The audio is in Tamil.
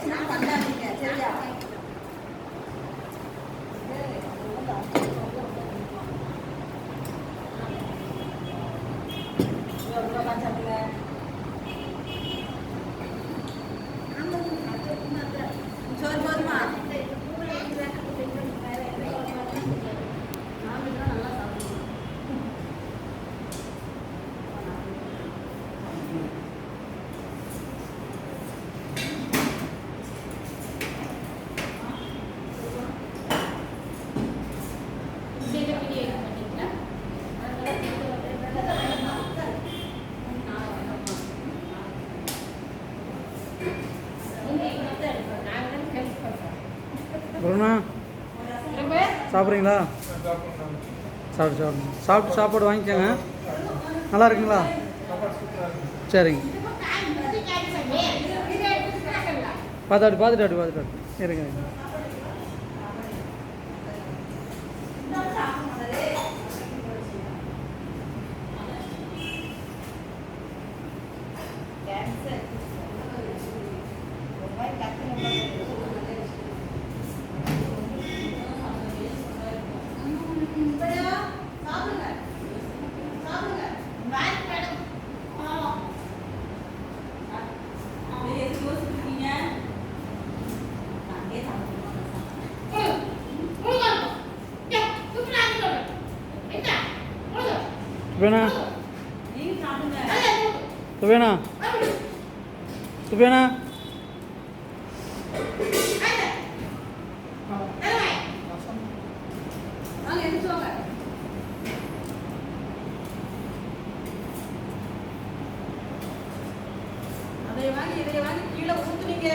પંદર રૂપિયા છે. அப்புறம்ண்ணா சாப்பிட்றீங்களா? சாப்பிட்டு சாப்பிடுங்க சாப்பிட்டு சாப்பாடு வாங்கிக்கோங்க. நல்லா இருக்குங்களா? சரிங்க. பார்த்தாடி பார்த்துட்டு அப்படி பார்த்துட்டு அப்படி. இருங்க சுபேனா? சுபேனா? சுபேனா? அதை வாங்கி இதை வாங்கி கீழே ஊத்துனீங்க.